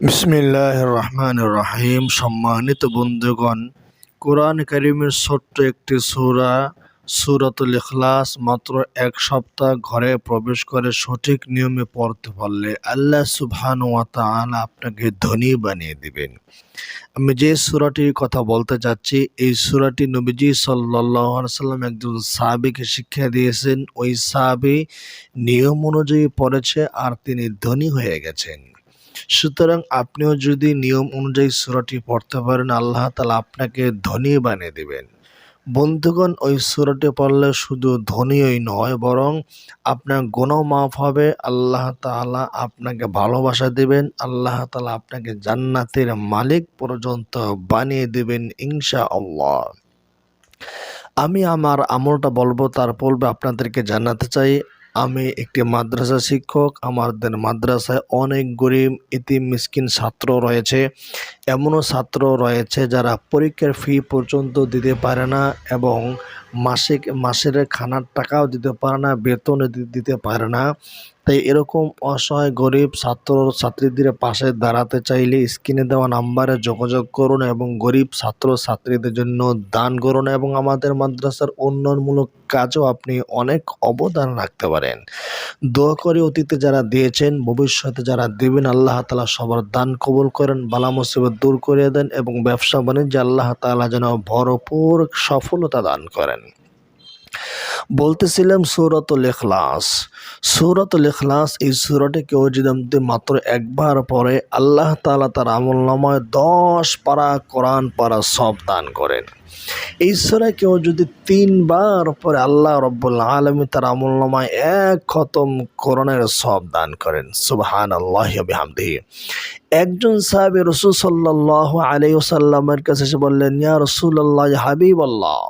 বিসমিল্লাহ রহমান রহিম সম্মানিত বন্ধুগণ, কোরআন করিমের ছোট্ট একটি সুরা, সূরাতুল ইখলাস, মাত্র এক সপ্তাহ ঘরে প্রবেশ করে সঠিক নিয়মে পড়তে পারলে আল্লাহ সুবহান ওয়া তাআলা আপনাকে ধনী বানিয়ে দিবেন। আমি যে সূরাটির কথা বলতে চাচ্ছি এই সুরাটি নবীজি সাল্লাম একজন সাহাবীকে শিক্ষা দিয়েছেন। ওই সাহাবী নিয়ম অনুযায়ী পড়েছে আর তিনি ধনী হয়ে গেছেন। সুতরাং আপনিও যদি নিয়ম অনুযায়ী সূরাটি পড়তে পারেন, আল্লাহ তাআলা আপনাকে ধনী বানিয়ে দিবেন। বন্ধুগণ, ওই সূরাটি পড়লে শুধু ধনীই নয়, বরং আপনার গুনাহ মাফ হবে, আল্লাহ তাআলা আপনাকে ভালোবাসা দিবেন, আল্লাহ তালা আপনাকে জান্নাতের মালিক পর্যন্ত বানিয়ে দেবেন দিবেন, ইনশাআল্লাহ। আমি আমার আমলটা বলব, তার পূর্বে আপনাদেরকে জানাতে চাই আমি একটি মাদ্রাসা শিক্ষক, আমাদের মাদ্রাসায় অনেক গরিব, ইতিম, মিসকিন ছাত্র রয়েছে। এমনও ছাত্র রয়েছে যারা পরীক্ষার ফি পর্যন্ত দিতে পারে না এবং মাসিক, মাসের খানার টাকাও দিতে পারে না বেতন দিতে পারে না। তাই এরকম অসহায় গরিব ছাত্র ছাত্রীদের পাশে দাঁড়াতে চাইলে স্ক্রিনে দেওয়া নাম্বারে যোগাযোগ করুন এবং গরিব ছাত্র ছাত্রীদের জন্য দান করুন এবং আমাদের মাদ্রাসার উন্নয়নমূলক কাজও আপনি অনেক অবদান রাখতে পারেন। দোয়া করে অতীতে যারা দিয়েছেন, ভবিষ্যতে যারা দেবেন, আল্লাহ তালা সবার দান কবুল করেন, বালা মুসিবত দূর করে দেন এবং ব্যবসা বাণিজ্যে আল্লাহ তালা যেন ভরপুর সফলতা দান করেন। বলতেছিলাম সৌরতুল ইখলাস। সৌরতুল ইখলাস এই সুরটে কেউ যদি মাত্র একবার পরে আল্লাহ তালা তার আমল নামায় দশ পারা কোরআন পারা সব দান করেন। এই সুরা কেউ যদি তিনবার পরে আল্লাহ রব্বুল আলমী তার আমল নামায় এক খতম কোরআনের সব দান করেন। সুবহান আল্লাহ হামদিহি একজন সাহাবি রসুল সাল্লাহ আলাইসাল্লামের কাছে এসে বললেন, ইয়া রসুল্লাহ হাবিব আল্লাহ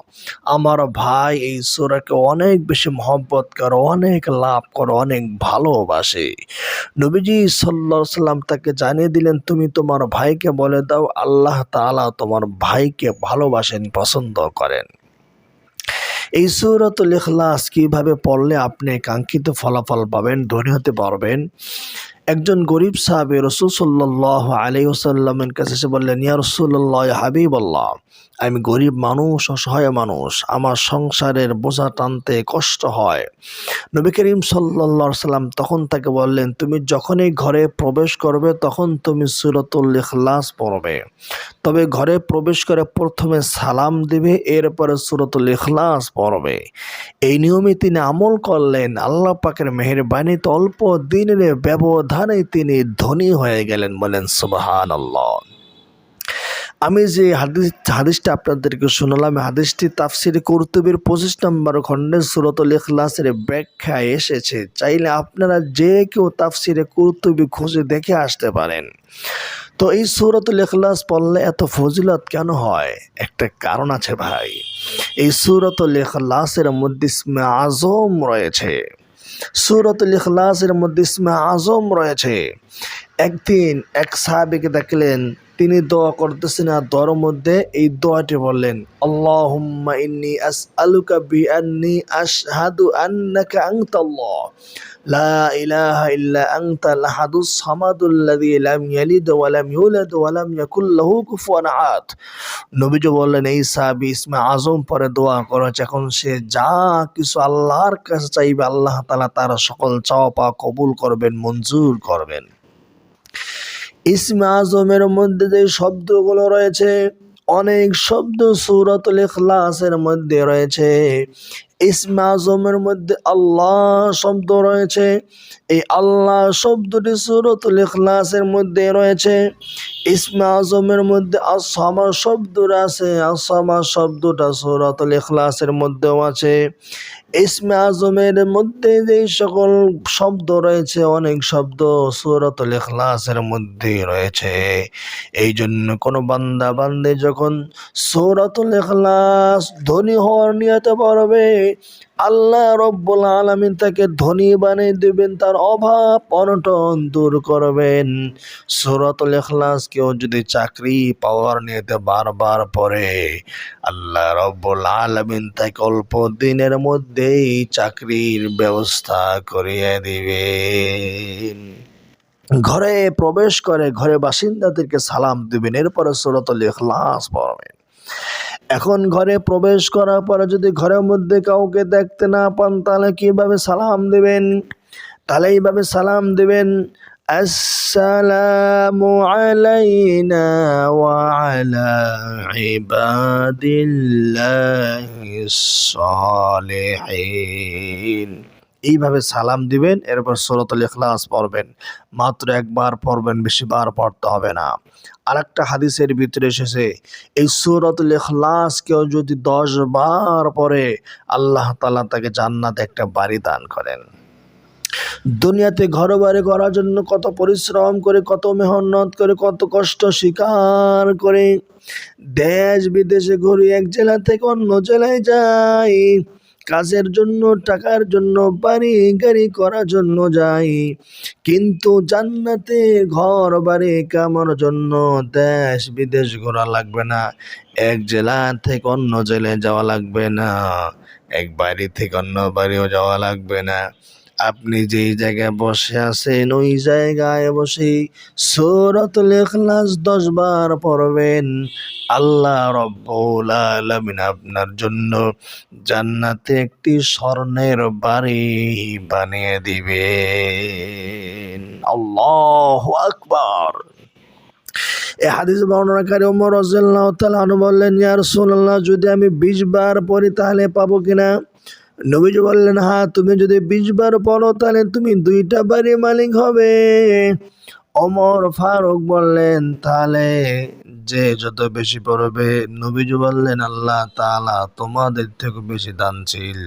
আমার ভাই এই সুরাকে অনেক বেশি মহব্বত করে, অনেক লাভ করে, অনেক ভালোবাসে। নবীজি সাল্লা সাল্লাম তাকে জানিয়ে দিলেন, তুমি তোমার ভাইকে বলে দাও, আল্লাহ তালা তোমার ভাইকে ভালোবাসেন। পছন্দ করেন। এই সুরতুল ইখলাস কীভাবে পড়লে আপনি কাঙ্ক্ষিত ফলাফল পাবেন, ধনী হতে পারবেন? একজন গরিব সাহাবে রসুল সাল্লাহ আলী ওসাল্লামের কাছে এসে বললেন, ইয়া রসুল্লাহ হাবিব আল্লাহ আমি গরিব মানুষ, অসহায় মানুষ, আমার সংসারের বোঝা টানতে কষ্ট হয়। নবী করিম সাল্লা সাল্লাম তখন তাকে বললেন, তুমি যখনই ঘরে প্রবেশ করবে, তখন তুমি সুরতুল ইখলাস পড়বে। তবে ঘরে প্রবেশ করে প্রথমে সালাম দিবে, এরপরে সুরতুল ইখলাস পড়বে। এই নিয়মে তিনি আমল করলেন। আল্লাহ পাকের মেহরবানিতে অল্প দিনের ব্যবধানে তিনি ধনী হয়ে গেলেন বলেন সুবাহান আল্লাহ আমি যে হাদিস হাদিসটা আপনাদেরকে শোনালাম, হাদিসটি তাফসির কর্তুবের পঁচিশ নম্বর খণ্ডে সুরতুল ইখলাসের ব্যাখ্যা এসেছে। চাইলে আপনারা যে কেউ তাফসিরে কর্তুবি খুঁজে দেখে আসতে পারেন। তো এই সুরতুল ইখলাস পড়লে এত ফজিলত কেন হয়? একটা কারণ আছে ভাই। এই সুরতুল ইখলাসের মধ্যে ইসমে আজম রয়েছে। সুরতুল ইখলাসের মধ্যে ইসমে আজম রয়েছে। একদিন এক সাহাবিকে দেখলেন তিনি দোয়া করতেছেন আর দোয়ার মধ্যে এই দোয়াটি বললেন, আল্লাহুম্মা ইন্নি আসআলুকা বিআন্নি আশহাদু আন্নাকা আনতাল্লাহ। লা ইলাহা ইল্লা আনতাল আহাদুস সামাদুল্লাযী লাম ইয়ালিদ ওয়া লাম ইউলাদ ওয়া লাম ইয়াকুল লাহু কুফুয়ান আহাদ। নবীজি বললেন, এই সাহাবী ইসমে আজম পরে দোয়া করেছে, এখন সে যা কিছু আল্লাহর কাছে চাইবে, আল্লাহ তাআলা তার সকল চাওয়া পাওয়া কবুল করবেন, মঞ্জুর করবেন। ইসমে আজমের মধ্যে যে শব্দগুলো রয়েছে, অনেক শব্দ সুরতুল ইখলাসের মধ্যে রয়েছে। ইসমে আজমের মধ্যে আল্লাহ শব্দ রয়েছে। এই আল্লাহ শব্দটি সুরতুল ইখলাসের মধ্যে রয়েছে। ইসমে আজমের মধ্যে আসামা শব্দটা আছে আসামা শব্দটা সুরতুল ইখলাসের মধ্যেও আছে। ইসমে আজমের মধ্যে যে সকল শব্দ রয়েছে, অনেক শব্দ সুরতুল ইখলাসের মধ্যে রয়েছে। এই জন্য কোনো বান্দা বান্দে যখন সৌরাতুল ইখলাস ধনী হওয়ার নিয়তে পারবে আল্লাহ রব্বুল আলমিন তাকে ধনী বানিয়ে দেবেন, তার অভাব অনটন দূর করবেন। সুরতুল ইখলাস কেউ যদি চাকরি পাওয়ার নিয়েতে বারবার পরে আল্লাহ রব্বুল আলমিন তাকে অল্প দিনের মধ্যেই চাকরির ব্যবস্থা করিয়ে দিবেন। ঘরে প্রবেশ করে ঘরে বাসিন্দাদেরকে সালাম দিবেন, এরপরে সুরতুল পড়বেন এখন ঘরে প্রবেশ করার পরে যদি ঘরের মধ্যে কাউকে দেখতে না পান, তাহলে কীভাবে সালাম দেবেন? তাহলে এইভাবে সালাম দেবেন আলাইনা এইভাবে সালাম দিবেন, এরপর সুরাতুল ইখলাস পড়বেন। মাত্র একবার পড়বেন, বেশিবার পড়তে হবে না। আরেকটা হাদিসের ভিতরে এসেছে, এই সুরাতুল ইখলাস কেউ যদি দশ বার পরে আল্লাহ তালা তাকে জান্নাতে একটা বাড়ি দান করেন। দুনিয়াতে ঘর বাড়ি করার জন্য কত পরিশ্রম করে, কত মেহনত করে, কত কষ্ট স্বীকার করে, দেশ বিদেশে ঘুরে এক জেলা থেকে অন্য জেলায় যাই কাজের জন্য, টাকার জন্য, বাড়ি গাড়ি করার জন্য যাই। কিন্তু জান্নাতে ঘর, বাড়ি কামার জন্য দেশ বিদেশ ঘোরা লাগবে না। এক জেলা থেকে অন্য জেলায় যাওয়া লাগবে না। এক বাড়ি থেকে অন্য বাড়িও যাওয়া লাগবে না। আপনি যেই জায়গায় বসে আছেন, ওই জায়গায় বসে সূরাতুল ইখলাস দশ বার পড়বেন। আল্লাহ রব্বুল আলামিন আপনার জন্য জান্নাতে একটি স্বর্ণের বাড়ি বানিয়ে দিবেন। আল্লাহু আকবার। এ হাদিস বর্ণনাকারী ওমর রাদিয়াল্লাহু তাআলা বললেন, ইয়া রাসূলুল্লাহ, যদি আমি 20 বার পড়ি তাহলে পাবো কিনা? নবীজি বললেন হ্যাঁ তুমি যদি 20 বার পড়ো, তাহলে তুমি দুইটা বাড়ি মালিক হবে। অমর ফারুক বললেন, তাহলে যে যত বেশি পড়বে, নবীজি বললেন, আল্লাহ তাআলা তোমাদের থেকে বেশি দানশীল।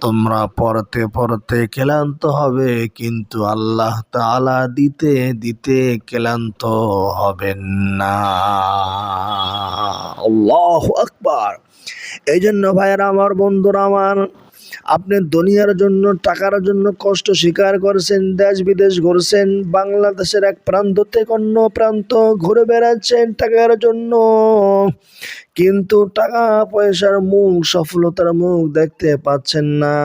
তোমরা পড়তে পড়তে ক্লান্ত হবে, কিন্তু আল্লাহ তাআলা দিতে দিতে ক্লান্ত হবেন না। আল্লাহ আকবার। এই জন্য ভাইয়েরা, আমার বন্ধুরা, আমার আপনি দুনিয়ার জন্য, টাকার জন্য কষ্ট স্বীকার করেছেন, দেশ বিদেশ ঘুরছেন, বাংলাদেশের এক প্রান্ত থেকে অন্য প্রান্ত ঘুরে বেড়াচ্ছেন টাকার জন্য। কিন্তু টাকা পয়সার মুখ, সফলতার মুখ দেখতে পাচ্ছেন না।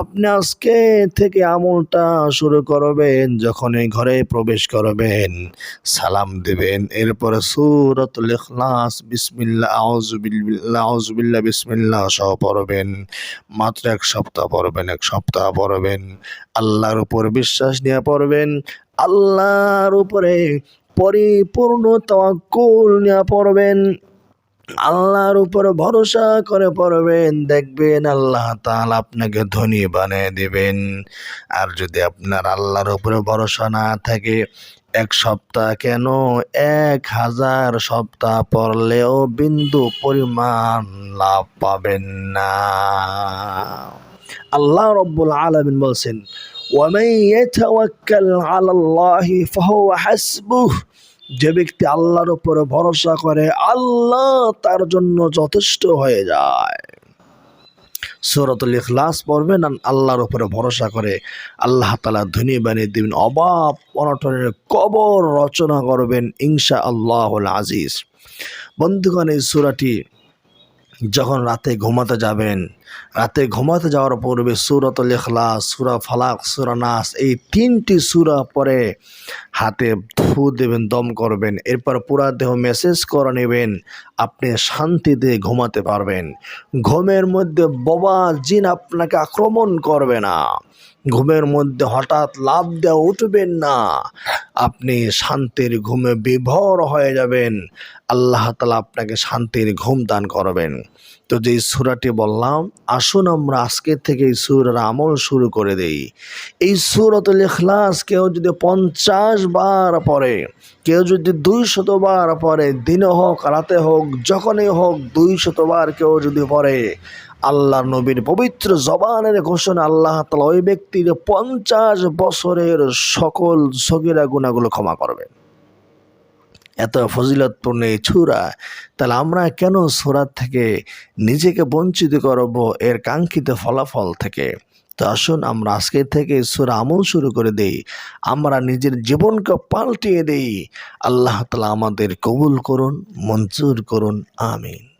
আপনি আজকে থেকে আমলটা শুরু করবেন, যখন এই ঘরে প্রবেশ করবেন। সালাম দেবেন। এরপরে বিসমিল্লাহ আউযু বিল্লাহ আউযু বিল্লাহ বিসমিল্লাহ সহ পড়বেন। মাত্র এক সপ্তাহ পড়বেন, এক সপ্তাহ পড়বেন। আল্লাহর উপর বিশ্বাস নিয়ে পড়বেন। আল্লাহর উপরে পরিপূর্ণ তাওয়াক্কুল নিয়ে পড়বেন। আল্লাহর উপর ভরসা করে পড়বেন, দেখবেন আল্লাহ তাআলা আপনাকে ধনী বানিয়ে দিবেন। আর যদি আপনার আল্লাহর উপরে ভরসা না থাকে, এক সপ্তাহ কেন? এক হাজার সপ্তাহ পড়লেও বিন্দু পরিমাণ লাভ পাবেন না। আল্লাহ রব্বুল আলামিন বলছেন ওয়ামান ইয়াতাওয়াক্কাল আলাল্লাহি ফাহুয়া হাসবুহ। যে ব্যক্তি আল্লাহর উপরে ভরসা করে, আল্লাহ তার জন্য যথেষ্ট হয়ে যায়। সৌরতুল ইখলাস পড়বেন আর আল্লাহর উপরে ভরসা করে আল্লাহ তালা ধনী বানিয়ে দেবেন অবাব অনটনের কবর রচনা করবেন ইনশা আল্লাহুল আজিজ। বন্ধুগণ, এই সূরাটি যখন রাতে ঘুমাতে যাবেন, রাতে ঘুমাতে যাওয়ার পূর্বে সুরত লেখলা সুরা ফালাক, সুরা নাস, এই তিনটি সুরা পরে হাতে ধু দেবেন, দম করবেন। এরপর পুরা দেহ মেসেজ করে নেবেন, আপনি শান্তিতে ঘুমাতে পারবেন। ঘুমের মধ্যে বাবা জিন আপনাকে আক্রমণ করবে না। ঘুমের মধ্যে হঠাৎ লাভ দেওয়া উঠবেন না। আপনি শান্তির ঘুমে বিভোর হয়ে যাবেন। আল্লাহ তালা আপনাকে শান্তির ঘুম দান করবেন। তো যেই সুরাটি বললাম, আসুন আমরা আজকে থেকে এই সুরের আমল শুরু করে দেই। এই সুরতুল ইখলাস কেউ যদি পঞ্চাশ বার পরে কেউ যদি দুই শতবার পরে দিনে হোক, রাতে হোক, যখনই হোক দুই শতবার কেউ যদি পড়ে আল্লাহ নবীর পবিত্র জবানের ঘোষণা আল্লাহ তালা ওই ব্যক্তির পঞ্চাশ বছরের সকল সগিরা গুণাগুলো ক্ষমা করবেন। এত ফজিলতপূর্ণ এই ছুরা তাহলে আমরা কেন সুরাত থেকে নিজেকে বঞ্চিত করব, এর কাঙ্ক্ষিত ফলাফল থেকে? তো আসুন আমরা আজকে থেকে সুরা আমল শুরু করে দেই। আমরা নিজের জীবনকে পাল্টিয়ে দেই। আল্লাহ তালা আমাদের কবুল করুন, মঞ্জুর করুন, আমিন।